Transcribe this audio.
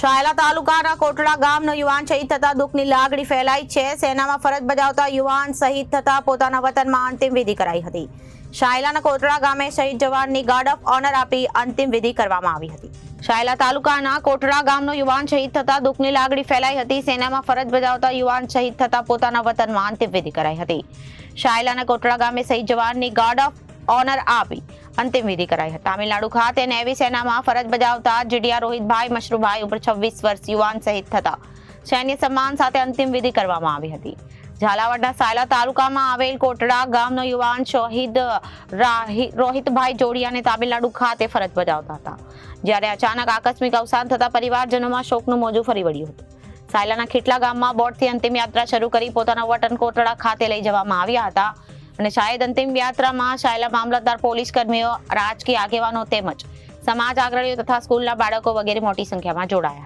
શાયલા તાલુકાના કોટડા ગામનો યુવાન શહીદ થતા દુઃખની લાગણી ફેલાઈ છે. સેનામાં ફરજ બજાવતા યુવાન શહીદ થતા પોતાના વતનમાં અંતિમ વિધિ કરાઈ હતી. શાયલાના કોટડા ગામે શહીદ જવાનની ગાર્ડ ઓફ ઓનર આપી અંતિમ વિધિ કરવામાં આવી હતી. શાયલા તાલુકાના કોટડા ગામનો યુવાન શહીદ થતા દુઃખની લાગણી ફેલાઈ હતી. સેનામાં ફરજ બજાવતા યુવાન શહીદ થતા પોતાના વતનમાં અંતિમ વિધિ કરાઈ હતી. શાયલાના કોટડા ગામે શહીદ જવાનની ગાર્ડ ઓફ ઓનર આપી અંતિમ વિધિ કરાઈ હતી. તામિલનાડુ ખાતે નેવી સેનામાં ફરજ બજાવતા જીડિયા રોહિતભાઈ મશરૂભાઈ ઉપર છવ્વીસ વર્ષ યુવાન શહીદ થતા. સૈન્ય સન્માન સાથે અંતિમ વિધિ કરવામાં આવી હતી. ઝાલાવાડના સાયલા તાલુકામાં આવેલ કોટડા ગામનો યુવાન શહીદ રાહી- રોહિતભાઈ જોડિયાને તામિલનાડુ ખાતે ફરજ બજાવતા હતા. જ્યારે અચાનક આકસ્મિક અવસાન થતા પરિવારજનોમાં શોકનું મોજું ફરી વળ્યું હતું. સાયલાના ખેટલા ગામમાં બોટથી અંતિમ યાત્રા શરૂ કરી પોતાના વતન કોટડા ખાતે લઈ જવામાં આવ્યા હતા. અને શાયદ અંતિમ યાત્રામાં શાયલા મામલતદાર પોલીસ કર્મીઓ, રાજકીય આગેવાનો તેમજ સમાજ આગ્રહીઓ તથા સ્કૂલના બાળકો વગેરે મોટી સંખ્યામાં જોડાયા.